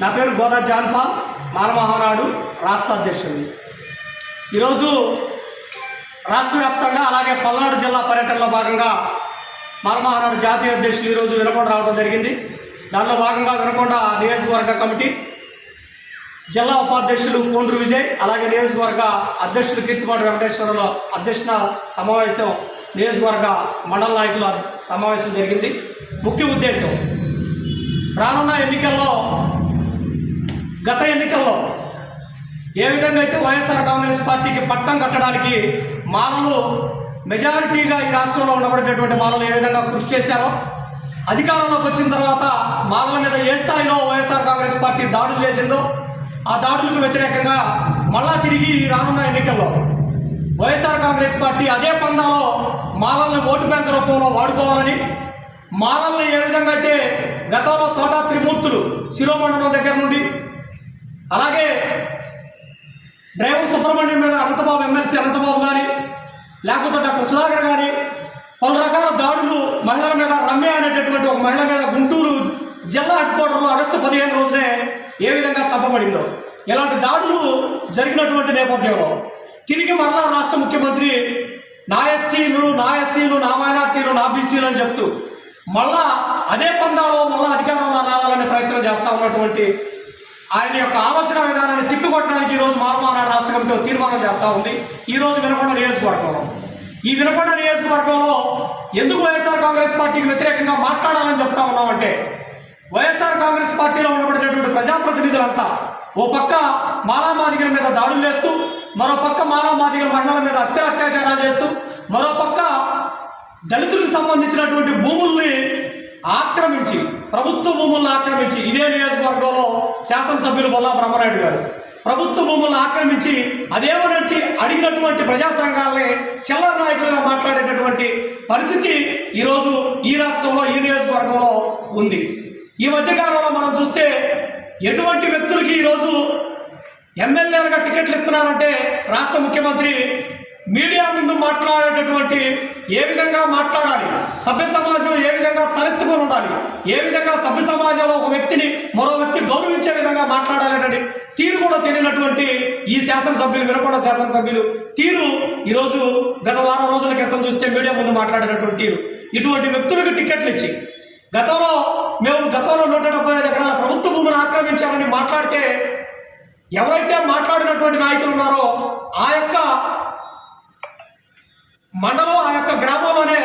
నా పేరు గోదా జాన్పాల్ మానమహానాడు రాష్ట్ర అధ్యక్షుడిని. ఈరోజు రాష్ట్ర వ్యాప్తంగా అలాగే పల్నాడు జిల్లా పర్యటనలో భాగంగా మానమహానాడు జాతీయ అధ్యక్షులు ఈరోజు వినకొండ రావడం జరిగింది. దానిలో భాగంగా వినకొండ నియోజకవర్గ కమిటీ జిల్లా ఉపాధ్యక్షులు కోండ్రు విజయ్ అలాగే నియోజకవర్గ అధ్యక్షులు కీర్తిపాటి వెంకటేశ్వరరావు అధ్యక్షన సమావేశం నియోజకవర్గ మండల నాయకుల సమావేశం జరిగింది. ముఖ్య ఉద్దేశం రానున్న ఎన్నికల్లో గత ఎన్నికల్లో ఏ విధంగా అయితే వైఎస్ఆర్ కాంగ్రెస్ పార్టీకి పట్టం కట్టడానికి మాలలు మెజారిటీగా ఈ రాష్ట్రంలో ఉండబడేటటువంటి మాలలు ఏ విధంగా కృషి చేశారో అధికారంలోకి వచ్చిన తర్వాత మాలల మీద ఏ స్థాయిలో వైఎస్ఆర్ కాంగ్రెస్ పార్టీ దాడులు చేసిందో ఆ దాడులకు వ్యతిరేకంగా మళ్ళా తిరిగి ఈ రానున్న ఎన్నికల్లో వైఎస్ఆర్ కాంగ్రెస్ పార్టీ అదే పందాలో మాలల్ని ఓటు బ్యాంక్ రూపంలో వాడుకోవాలని మాలల్ని ఏ విధంగా అయితే గతంలో తోటా త్రిమూర్తులు శిరోమండలం దగ్గర నుండి అలాగే డ్రైవర్ సుబ్రహ్మణ్యం మీద అనంతబాబు ఎమ్మెల్సీ అనంతబాబు గారి లేకపోతే డాక్టర్ సుధాకర్ గారి పలు రకాల దాడులు మహిళల మీద రమ్య అనేటటువంటి ఒక మహిళ మీద గుంటూరు జిల్లా హెడ్ క్వార్టర్లో ఆగస్టు పదిహేను రోజునే ఏ విధంగా చంపబడిందో ఇలాంటి దాడులు జరిగినటువంటి నేపథ్యంలో తిరిగి మరలా రాష్ట్ర ముఖ్యమంత్రి నా ఎస్టీలు నా ఎస్సీలు నా మైనార్టీలు నా బీసీలు అని చెప్తూ మళ్ళా అదే పందాలో మళ్ళా అధికారంలో రావాలనే ప్రయత్నం చేస్తూ ఉన్నటువంటి ఆయన యొక్క ఆలోచన విధానాన్ని తిప్పికొట్టడానికి ఈరోజు మారుమానాడు రాష్ట్ర కమిటీ తీర్మానం చేస్తూ ఉంది. ఈరోజు వినకొండ నియోజకవర్గంలో. ఈ వినకొండ నియోజకవర్గంలో ఎందుకు వైఎస్ఆర్ కాంగ్రెస్ పార్టీకి వ్యతిరేకంగా మాట్లాడాలని చెప్తా ఉన్నామంటే వైఎస్ఆర్ కాంగ్రెస్ పార్టీలో ఉండబడినటువంటి ప్రజాప్రతినిధులంతా ఓ పక్క మాలామాదిగల మీద దాడులు చేస్తూ మరో పక్క మాలామాదిగల మహిళల మీద అత్య అత్యాచారాలు చేస్తూ మరో పక్క దళితులకు సంబంధించినటువంటి భూముల్ని ఆక్రమించి ప్రభుత్వ భూములను ఆక్రమించి ఇదే నియోజక శాసనసభ్యులు బొల్లా బ్రహ్మనాయుడు గారు. ప్రభుత్వ భూములను ఆక్రమించి అదేమనంటే అడిగినటువంటి ప్రజా సంఘాలని చిల్లర నాయకులుగా మాట్లాడేటటువంటి పరిస్థితి ఈరోజు ఈ రాష్ట్రంలో ఈ నియోజకవర్గంలో ఉంది. ఈ మధ్యకాలంలో మనం చూస్తే ఎటువంటి వ్యక్తులకి ఈరోజు ఎమ్మెల్యేలుగా టికెట్లు ఇస్తున్నారంటే రాష్ట్ర ముఖ్యమంత్రి మీడియా ముందు ఉన్నటువంటి ఏ విధంగా మాట్లాడాలి? సభ్య సమాజం ఏ విధంగా తలెత్తుకొని ఉండాలి? ఏ విధంగా సభ్య సమాజంలో ఒక వ్యక్తిని మరో వ్యక్తి గౌరవించే విధంగా మాట్లాడాలనే తీరు కూడా తెలియనటువంటి ఈ శాసనసభ్యులు వినపడ శాసనసభ్యులు తీరు ఈరోజు గత వారం రోజుల క్రితం చూస్తే మీడియా ముందు మాట్లాడినటువంటి తీరు. ఇటువంటి వ్యక్తులకు టికెట్లు ఇచ్చి గతంలో మేము గతంలో నూట డెబ్బై ఐదు ఎకరాల ప్రభుత్వ భూమిని ఆక్రమించారని మాట్లాడితే ఎవరైతే మాట్లాడినటువంటి నాయకులు ఉన్నారో ఆ యొక్క మండలం ఆ యొక్క గ్రామంలోనే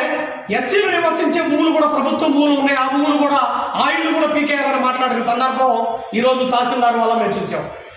ఎస్సీలు నివసించే భూములు కూడా ప్రభుత్వ భూములు ఉన్నాయి. ఆ భూములు కూడా ఆయిల్ కూడా పీకేయాలని మాట్లాడిన సందర్భం ఈరోజు తహసీల్దార్ వల్ల మేము చూసాం.